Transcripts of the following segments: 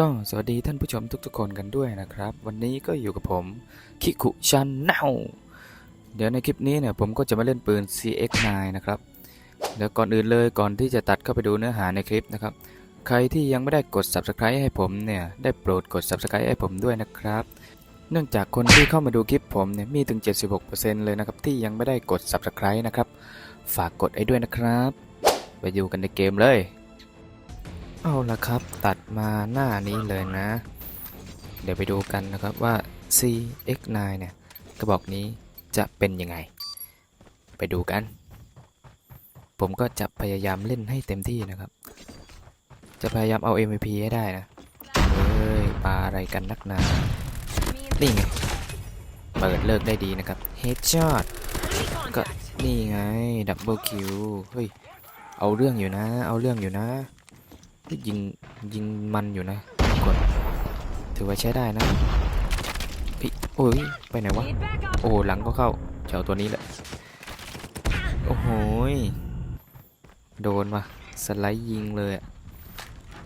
ก็สวัสดีท่านผู้ชมทุกๆคนกันด้วยนะครับ วันนี้ก็อยู่กับผมคิคุชันเนาเดี๋ยวในคลิปนี้เนี่ยผมก็จะมาเล่นปืน CX9 นะครับเดี๋ยวก่อนอื่นเลยก่อนที่จะตัดเข้าไปดูเนื้อหาในคลิปนะครับ ใครที่ยังไม่ได้กด Subscribe ให้ผมเนี่ยได้โปรดกด Subscribe ให้ผมด้วยนะครับ เนื่องจากคนที่เข้ามาดูคลิปผมเนี่ยมีถึง 76%เลยนะครับที่ยังไม่ได้กด Subscribe นะครับ ฝากกดไอ้ด้วยนะครับ ไปอยู่กันในเกมเลย เอาละครับตัดมาหน้านี้เลยนะ เดี๋ยวไปดูกันนะครับว่า CX9 เนี่ยกระบอกนี้จะเป็นยังไง ไปดูกัน ผมก็จะพยายามเล่นให้เต็มที่นะครับ จะพยายามเอา MVP ให้ได้นะเฮ้ยปาอะไรกันนักหนา นี่ไง เปิดเลิกได้ดีนะครับ Headshot ก็นี่ไงดับเบิลคิวเฮ้ยเอาเรื่องอยู่นะ เอาเรื่องอยู่นะ ยิงยิงมันอยู่นะทุกคนถือว่าใช้ได้นะพี่โอ้ยไปไหนวะโอ้หลังก็เข้าเจ้าตัวนี้แหละโอ้โหโดนว่ะสไลด์ยิงเลย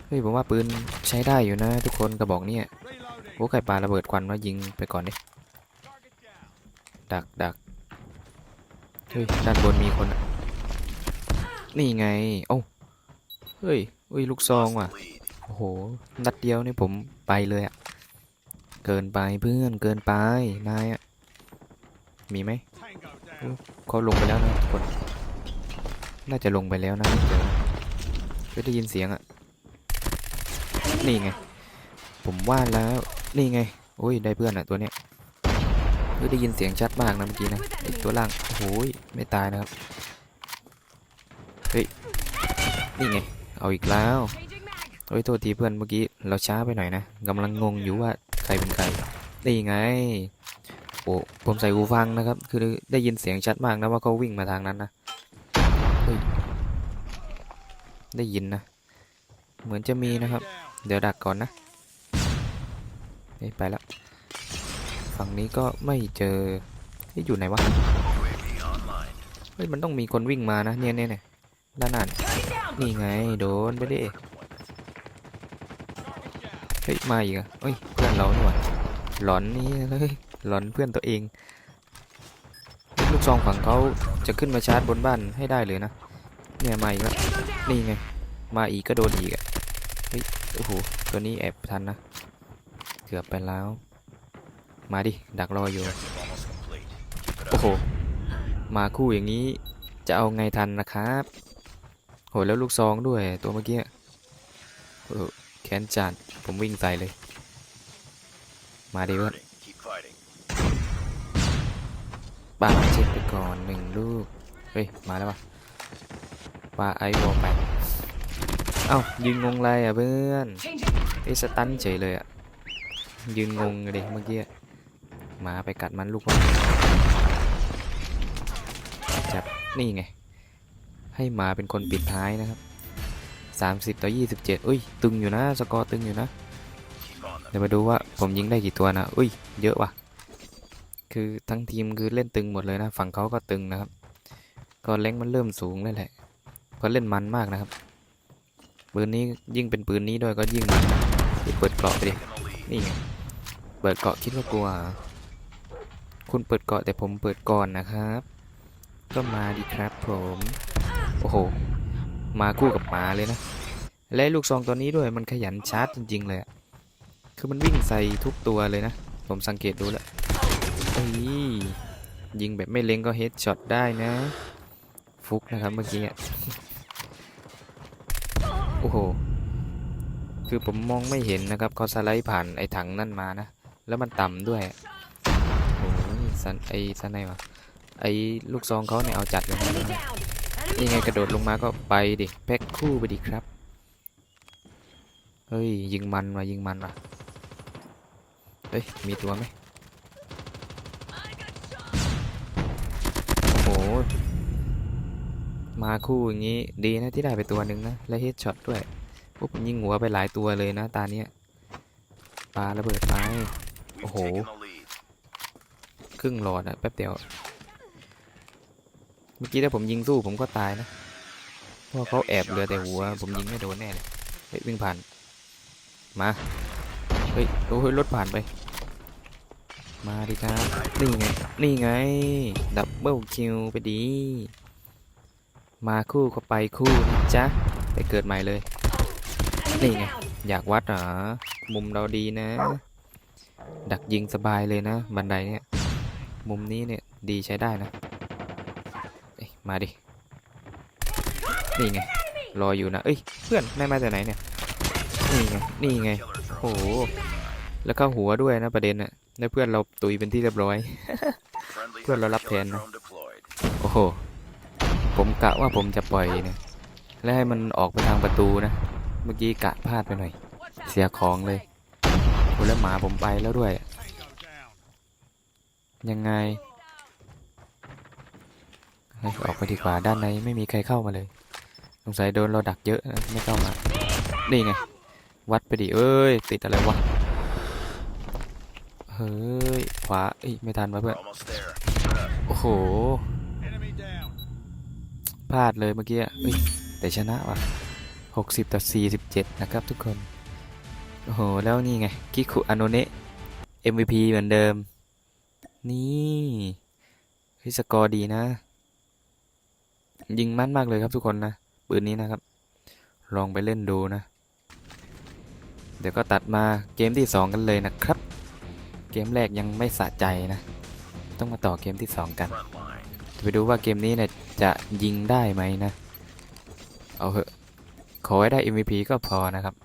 เฮ้ยผมว่าปืนใช้ได้อยู่นะ ทุกคนกระบอกเนี้ยโอ้ไข่ปลาระเบิดควันมายิงไปก่อนดิดักดักเฮ้ยด้านบนมีคนนี่ไงโอ้เฮ้ย อุ้ยลูกซองว่ะ โอ้โห นัดเดียวนี่ผมไปเลยอะเกินไปเพื่อนเกินไปนายอะมีไหมเขาลงไปแล้วนะทุกคน น่าจะลงไปแล้วนะเจอไม่ได้ยินเสียงอะนี่ไง ผมว่าแล้วนี่ไงโอ้ยได้เพื่อนอะตัวเนี้ยเฮ้ยได้ยินเสียงชัดมากนะเมื่อกี้นะไอตัวล่างโอ้ยไม่ตายนะครับเฮ้ยนี่ไง เอาอีกแล้วโอ้ยโทษทีเพื่อนเมื่อกี้เราช้าไปหน่อยนะกำลังงงอยู่ว่าใครเป็นใครนี่ไงโอ้ผมใส่หูฟังนะครับ คือได้ยินเสียงชัดมากนะว่าเขาวิ่งมาทางนั้นนะได้ยินนะ เหมือนจะมีนะครับ เดี๋ยวดักก่อนนะไปแล้วฝั่งนี้ก็ไม่เจอเฮ้อยู่ไหนวะเฮ้ยมันต้องมีคนวิ่งมานะเนี่ยเนี่ยเนี่ย ด้านน้าเนี่ยนี่ไง โดนไปดิ เฮ้ย มาอีกอะเฮ้ย เพื่อนเรานี่หว่าหลอนนี่เลยหลอนเพื่อนตัวเอง ลูกซองฝั่งเขาจะขึ้นมาชาร์จบนบ้านให้ได้เลยนะ เนี่ยมาอีกแล้วนี่ไง มาอีกก็โดนอีกอะเฮ้ย โอ้โห ตัวนี้แอบทันนะ เกือบไปแล้ว มาดิ ดักรออยู่ โอ้โห มาคู่อย่างนี้จะเอาไงทันนะครับ โหแล้วลูกซองด้วยตัวเมื่อกี้เออแค้นจัดผมวิ่งใส่เลย มาดิเพื่อนปาเช็คไปก่อนหนึ่งลูก เฮ้ย มาแล้ววะปาไอวอลไปเอ้ายืนงงไรอะเพื่อนไอ้สตันเฉยเลยอะ ยืนงงเลยเมื่อกี้มาไปกัดมันลูกวะจับนี่ไง ให้หมาเป็นคนปิดท้ายนะครับ 30 ต่อ 27อุ้ย ตึงอยู่นะ สกอร์ตึงอยู่นะ เดี๋ยวมาดูว่าผมยิงได้กี่ตัวนะ อุ้ย เยอะว่ะ คือทั้งทีมคือเล่นตึงหมดเลยนะ ฝั่งเขาก็ตึงนะครับ ก็แรงมันเริ่มสูงแล้วแหละ ก็เล่นมันมากนะครับ ปืนนี้ยิ่งเป็นปืนนี้ด้วยก็ยิ่งมันเปิดเกราะไปดิ นี่เปิดเกราะคิดว่ากลัว คุณเปิดเกราะแต่ผมเปิดก่อนนะครับ ก็มาดีครับผม โอ้โห มาคู่กับหมาเลยนะ และลูกซองตัวนี้ด้วยมันขยันชาร์จจริง ๆ เลยคือมันวิ่งใส่ทุกตัวเลยนะ ผมสังเกตดูแล้วเอ้ยยิงแบบไม่เล็งก็เฮดช็อตได้นะ ฟุกนะครับเมื่อกี้โอ้โห คือผมมองไม่เห็นนะครับเขาสไลด์ผ่านไอ้ถังนั่นมานะ แล้วมันต่ำด้วยโอ้ยสันไอ้สันไหนวะไอ้ลูกซองเขาเนี่ยเอาจัดเลยนะ นี่ไงกระโดดลงมาก็ไปดิแพ็คคู่ไปดิครับ เฮ้ยยิงมันว่ะยิงมันว่ะ เฮ้ยมีตัวไหมโอ้โห มาคู่อย่างนี้ดีนะที่ได้ไปตัวหนึ่งนะ และเฮดช็อตด้วยพวกผมยิงหัวไปหลายตัวเลยนะตาเนี้ยปลาระเบิดไปโอ้โห ครึ่งหลอดอะแป๊บเดียว เมื่อกี้ถ้าผมยิงสู้ผมก็ตายนะ เพราะเขาแอบเหลือแต่หัว ผมยิงไม่โดนแน่เลยเฮ้ยวิ่งผ่าน มา เฮ้ย โอ้ยรถผ่านไป มาดิครับ นี่ไง นี่ไง ดับเบิลคิวไปดี มาคู่ก็ไปคู่นะจ๊ะ ไปเกิดใหม่เลย นี่ไง อยากวัดเหรอ มุมเราดีนะ ดักยิงสบายเลยนะ บันไดเนี่ย มุมนี้เนี่ยดีใช้ได้นะ มาดิ นี่ไง รออยู่นะ เอ้ย เพื่อนนายมาจากไหนเนี่ย นี่ไง นี่ไง โอ้โห แล้วก็หัวด้วยนะประเด็นน่ะแล้วเพื่อนเราตุยเป็นที่เรียบร้อย เพื่อนเรารับแทนนะ โอ้โห ผมกะว่าผมจะปล่อยเนี่ย แล้วให้มันออกไปทางประตูนะ เมื่อกี้กะพลาดไปหน่อย เสียของเลยโอ้แล้วหมาผมไปแล้วด้วย ยังไง ออกไปดีกว่าด้านในไม่มีใครเข้ามาเลย สงสัยโดนเราดักเยอะนะไม่เข้ามา นี่ไง วัดไปดิเอ้ย ติดอะไรวะ เฮ้ย ขวาเอ้ยไม่ทันวะเพื่อน โอ้โห พลาดเลยเมื่อกี้อะเอ้ยแต่ชนะว่ะหกสิบต่อสี่สิบเจ็ดนะครับทุกคน โอ้โห แล้วนี่ไงกิคุอาโนเนะ MVP เหมือนเดิม นี่เฮ้ยสกอร์ดีนะ ยิงมั่นมากเลยครับทุกคนนะปืนนี้นะครับ ลองไปเล่นดูนะ เดี๋ยวก็ตัดมาเกมที่ 2 กันเลยนะครับ เกมแรกยังไม่สะใจนะ ต้องมาต่อเกมที่ 2 กันจะไปดูว่าเกมนี้เนี่ยจะยิงได้ไหมนะ เอาเหอะขอให้ได้ MVP ก็พอนะครับ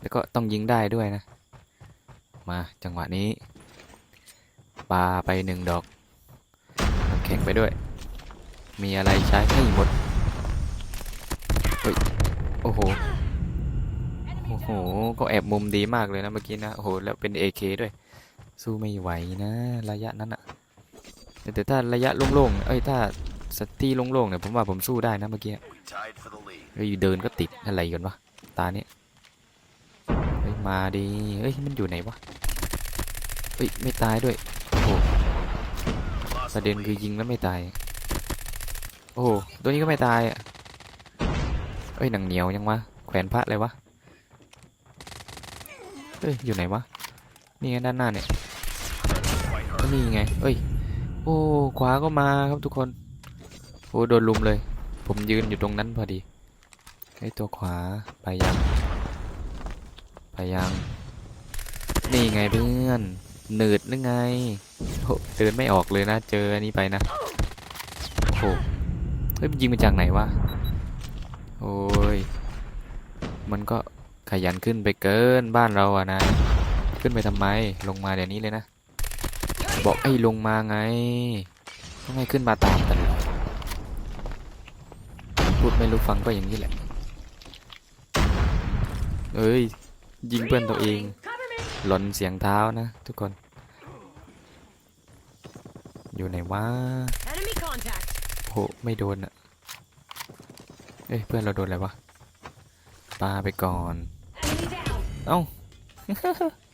แล้วก็ต้องยิงได้ด้วยนะ มาจังหวะนี้ปาไปหนึ่งดอกแข็งไปด้วย มีอะไรใช้ให้หมดเฮ้ยโอ้โห โอ้โห ก็แอบมุมดีมากเลยนะเมื่อกี้นะ โอ้โห แล้วเป็น AK ด้วย สู้ไม่ไหวนะ ระยะนั้นอะแต่ถ้าระยะโล่งๆ เอ้ย ถ้าสตีโล่งๆเนี่ยผมว่าผมสู้ได้นะเมื่อกี้เฮ้ยเดินก็ติดอะไรกันวะ ตาเนี้ยเฮ้ย มาดีเฮ้ย มันอยู่ไหนวะ เฮ้ย ไม่ตายด้วย โอ้โหประเด็นคือยิงแล้วไม่ตาย โอ้โหตัวนี้ก็ไม่ตายอะเอ้ยหนังเหนียวยังวะแขวนพระเลยวะเฮ้ยอยู่ไหนวะนี่ไงด้านหน้าเนี่ยก็นี่ไงเอ้ยโอ้ขวาก็มาครับทุกคนโอ้โดนลุมเลย ผมยืนอยู่ตรงนั้นพอดีไอ้ตัวขวาไปยังไปยังนี่ไงเพื่อนหนืดนึงไงโหเดินไม่ออกเลยนะเจออันนี้ไปนะโอ้โห ฮ้ยมันยิงมาจากไหนวะ โอ้ย มันก็ขยันขึ้นไปเกินบ้านเราอะนะ ขึ้นไปทำไม ลงมาเดี๋ยวนี้เลยนะ บอกให้ลงมาไงต้องให้ขึ้นมาตามตลอดพูดไม่รู้ฟังก็อย่างนี้แหละ เอ้ย ยิงเพื่อนตัวเอง หล่นเสียงเท้านะ ทุกคน อยู่ไหนวะโหไม่โดนอะ เอ้ยเพื่อนเราโดนอะไรวะปาไปก่อน Enemy down. เอ้า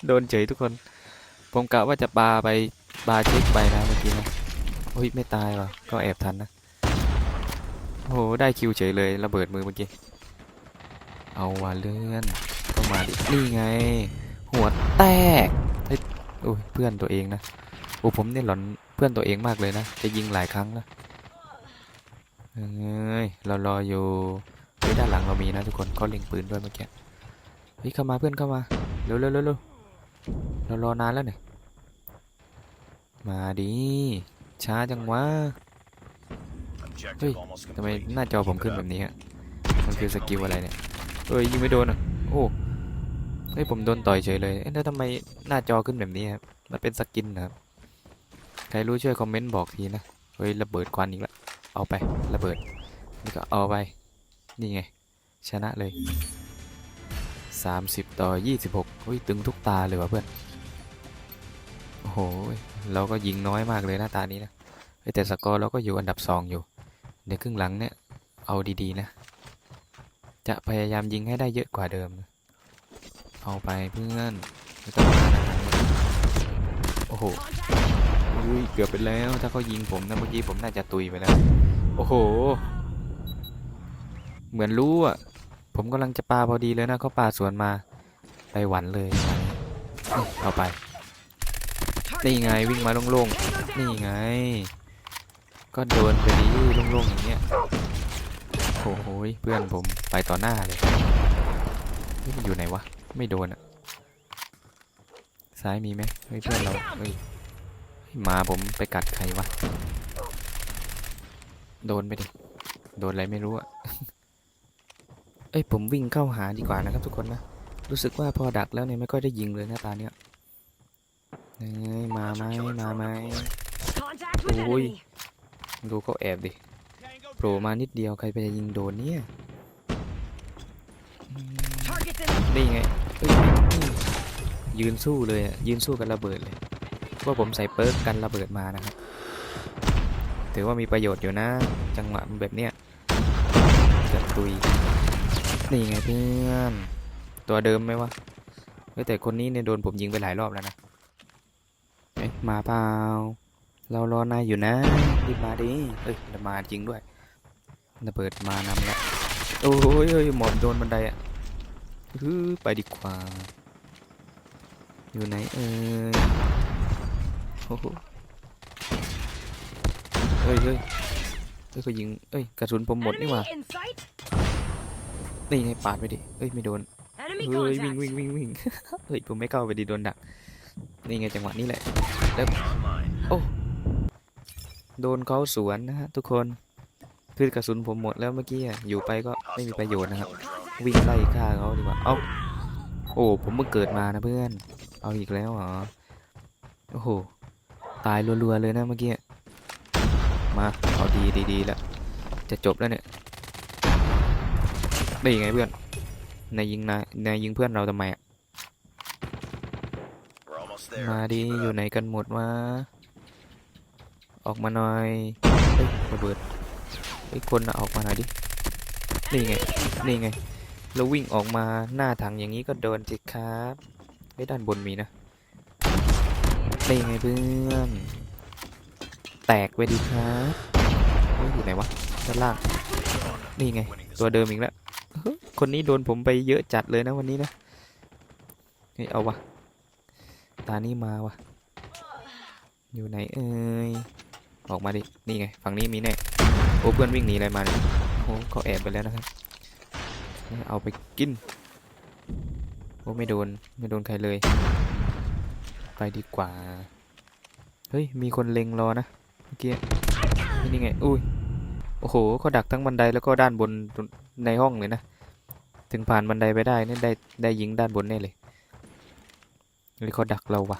โดนเฉยทุกคน ผมกะว่าจะปาไปปาเช็คไปนะเมื่อกี้นะโอ้ยไม่ตายว่ะก็แอบทันนะโอ้โหได้คิวเฉยเลยระเบิดมือเมื่อกี้ เอาว่ะเลื่อนก็มาดินี่ไง หัวแตกเฮ้ยโอ้ยเพื่อนตัวเองนะโอ้ผมเนี่ยหลอนเพื่อนตัวเองมากเลยนะ จะยิงหลายครั้งนะ เอ้ยเรารออยู่เฮ้ยด้านหลังเรามีนะทุกคนเขาเล็งปืนด้วยเมื่อกี้เฮ้ยเข้ามาเพื่อนเข้ามาเร็วเร็วเร็วเร็วเรารอนานแล้วเนี่ยมาดิช้าจังวะเฮ้ยทำไมหน้าจอผมขึ้นแบบนี้ฮะมันคือสกิลอะไรเนี่ยเอ้ยยิงไม่โดนอะโอ้เฮ้ยผมโดนต่อยเฉยเลยเอ๊ะแล้วทำไมหน้าจอขึ้นแบบนี้ครับมันเป็นสกินนะครับใครรู้ช่วยคอมเมนต์บอกทีนะเฮ้ยระเบิดควันอีกแล้ว เอาไประเบิด นี่ก็เอาไป นี่ไง ชนะเลย 30 ต่อ 26เฮ้ยตึงทุกตาเลยว่ะเพื่อน โอ้โห เราก็ยิงน้อยมากเลยหน้าตานี้นะเฮ้ยแต่สกอร์เราก็อยู่อันดับ 2 อยู่เดี๋ยวครึ่งหลังเนี่ยเอาดีๆนะ จะพยายามยิงให้ได้เยอะกว่าเดิม เอาไปเพื่อนไม่ต้องมานะโอ้โห อุ้ยเกือบไปแล้ว ถ้าเขายิงผมนะเมื่อกี้ผมน่าจะตุยไปแล้ว โอ้โห เหมือนรู้อะ ผมกำลังจะปาพอดีเลยนะเขาปาสวนมาไปหวันเลยเอาไป นี่ไงวิ่งมาโล่งๆ นี่ไง ก็โดนไปดีโล่งๆอย่างเงี้ยโอ้โหยเพื่อนผมไปต่อหน้าเลยนี่มันอยู่ไหนวะ ไม่โดนอะซ้ายมีไหมเฮ้ยเพื่อนเราเฮ้ย มาผมไปกัดใครวะ โดนไปดิ โดนอะไรไม่รู้อะเอ้ยผมวิ่งเข้าหาดีกว่านะครับทุกคนนะ รู้สึกว่าพอดักแล้วเนี่ยไม่ค่อยได้ยิงเลยหน้าตาเนี้ยเอ้ยมาไหมมาไหม Contact with Ui. enemy. ดูเขาแอบดิโผล่มานิดเดียวใครไปจะยิงโดนเนี่ยอืม Targets in นี่ไงเอ้ยนี่ยืนสู้เลยอะยืนสู้กันระเบิดเลย เพราผมใส่เปิร์กกันระเบิดมานะครับ ถือว่ามีประโยชน์อยู่นะ จังหวะแบบเนี้ยจะตุย นี่ไงเพื่อน ตัวเดิมไหมวะแต่คนนี้เนี่ยโดนผมยิงไปหลายรอบแล้วนะเอ๊ะมาเปล่า เรารอนายอยู่นะรีบมาดิเอ้ยระมาจริงด้วยระเบิดมานำแล้วโอ้ยเฮ้ยหมอบโดนบันไดอะฮือไปดีกว่า อยู่ไหนเอ่ยโอ้โหเฮ้ยเฮ้ยเฮ้ยก็ยิงเอ้ยกระสุนผมหมดนี่หว่า enemy in sight. นี่ไงปาดไปดิเอ้ยไม่โดน Enemy เฮ้ยวิ่ง contact. วิ่งวิ่งวิ่งเฮ้ยผมไม่เข้าไปดีโดนดักนี่ไงจังหวะนี้แหละโดนเขาสวนนะฮะทุกคนคือกระสุนผมหมดแล้วเมื่อกี้อะอยู่ไปก็ไม่มีประโยชน์นะครับ Contact. วิ่งไล่ฆ่าเขาดีกว่าเอ้าโอ้ผมเพิ่งเกิดมานะเพื่อน เอาอีกแล้วเหรอโอ้โห ตายรัวๆเลยนะเมื่อกี้ มาเอาดีดีดีแล้ว จะจบแล้วเนี่ย ได้ยังไงเพื่อน นายยิงนายนายยิงเพื่อนเราทำไมอะมาดีอยู่ไหนกันหมดวะ ออกมาหน่อย เฮ้ยระเบิดเฮ้ยคนออกมาหน่อยดิ นี่ไง นี่ไง แล้ววิ่งออกมาหน้าถังอย่างนี้ก็โดนสิครับไอ้ยด้านบนมีนะ นี่ไงเพื่อน แตกไปดีครับเฮ้ยอยู่ไหนวะ ด้านล่าง นี่ไง ตัวเดิมอีกแล้ว คนนี้โดนผมไปเยอะจัดเลยนะวันนี้นะเฮ้ยเอาวะ ตานี้มาวะ อยู่ไหนเอ่ยออกมาดิ นี่ไง ฝั่งนี้มีแน่ โอ้เพื่อนวิ่งหนีอะไรมาเนี่ยโอ้เขาแอบไปแล้วนะครับ เอาไปกิน โอ้ไม่โดน ไม่โดนใครเลย ไปดีกว่า เฮ้ย มีคนเล็งรอนะ เมื่อกี้นี่นี่ไง อุ้ย โอ้โหเขาดักทั้งบันไดแล้วก็ด้านบนในห้องเลยนะ ถึงผ่านบันไดไปได้นี่ได้ได้ยิงด้านบนแน่เลยหรือเขาดักเราวะ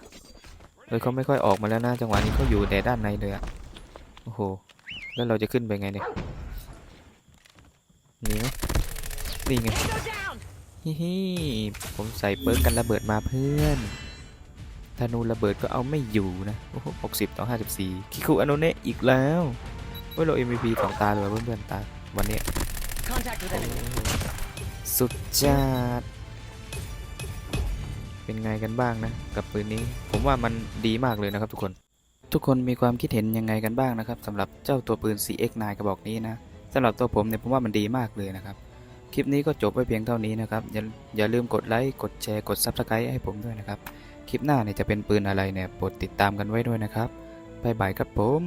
เลยเขาไม่ค่อยออกมาแล้วนะจังหวะนี้เขาอยู่แต่ด้านในเลยอะโอ้โห แล้วเราจะขึ้นไปไงเนี่ยหนีไหมนี่ไง Go down. ฮิฮิผมใส่เปิร์กกันระเบิดมาเพื่อน ธนูระเบิดก็เอาไม่อยู่นะ โอ้โหหกสิบต่อห้าสิบสี่คิคุอโนเนะอีกแล้วเว้ยเรา MVP สองตาเลยว่ะเพื่อนๆตาวันเนี้ย Contact with enemy. สุดจัดเป็นไงกันบ้างนะ กับปืนนี้ ผมว่ามันดีมากเลยนะครับทุกคน ทุกคนมีความคิดเห็นยังไงกันบ้างนะครับสำหรับเจ้าตัวปืน CX9 กระบอกนี้นะสำหรับตัวผมเนี่ยผมว่ามันดีมากเลยนะครับ คลิปนี้ก็จบไว้เพียงเท่านี้นะครับ อย่าอย่าลืมกดไลค์กดแชร์กด Subscribe ให้ผมด้วยนะครับ คลิปหน้าเนี่ยจะเป็นปืนอะไรเนี่ยโปรดติดตามกันไว้ด้วยนะครับบายบายครับผม